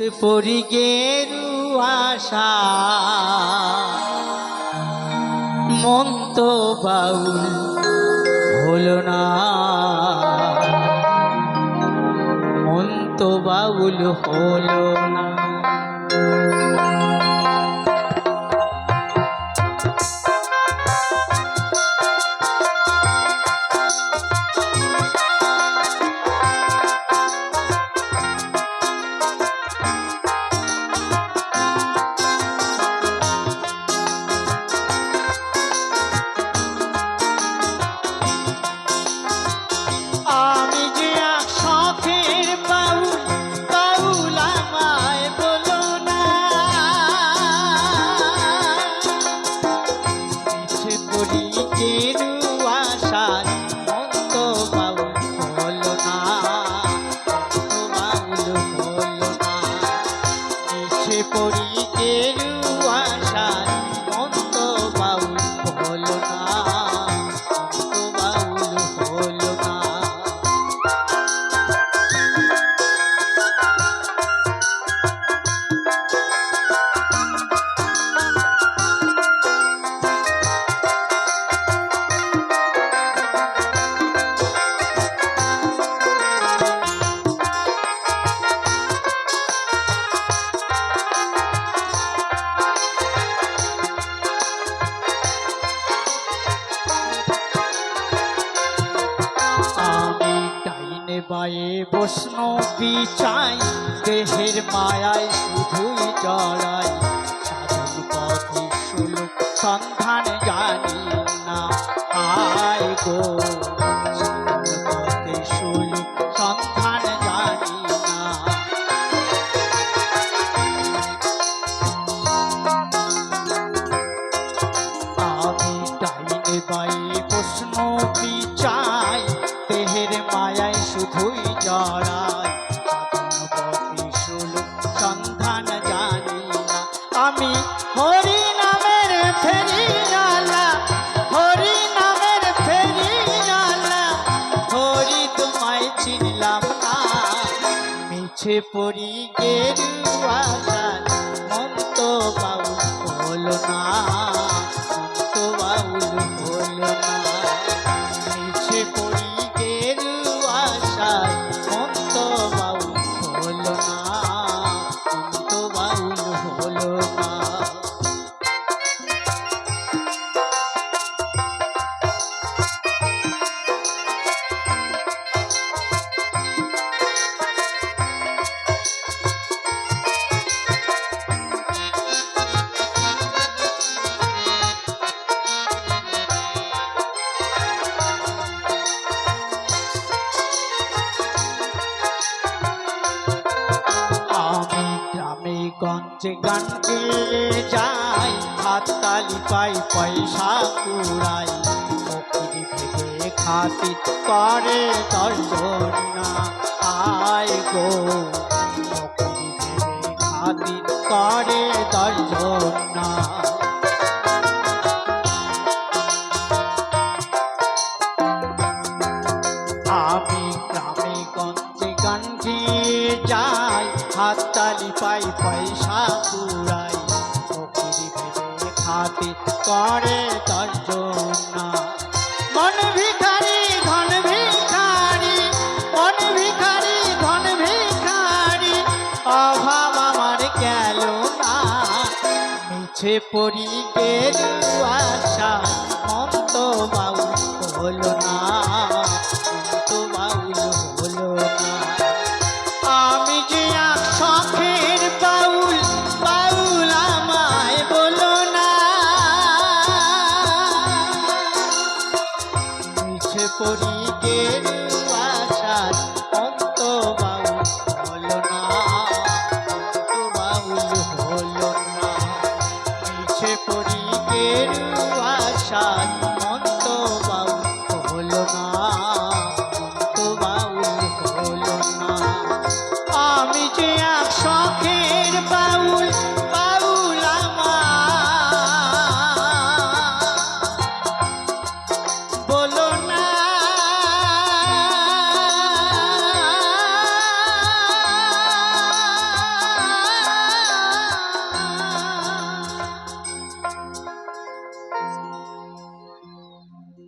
সে পরি গেরু আশা। মন তো বাউল হলো না। মন তো বাউল হলো না। কেরু ডাইনে বায়ে বসন বিচাই দেহের মায়ায় শুধুই জড়াই। সাধন পথে সন্ধান জানি না আয় গো। পথে সুলুক সন্ধান জানি না। আমি মিছে পড়ি গেরুয়া মন্ত বাউল গঞ্জে গান গেয়ে যাই হাততালি পাই, পয়সা কুড়াই। ফকিরি ভেবে খাতি করে দর্শন না আয় গো, ফকিরি ভেবে খাতি করে দর্শন না আমি গ্রামে গঞ্জে হাততালি পাই, পয়সা কুড়াই ফকিরি ভেবে খাতে করে দর্জন না মন ভিখারি, ধন ভিখারি মন ভিখারি, ধন ভিখারি, অভাব আমার গেল না। মিছে পড়ি গেরু আশা মন্ত বাউল হলো না।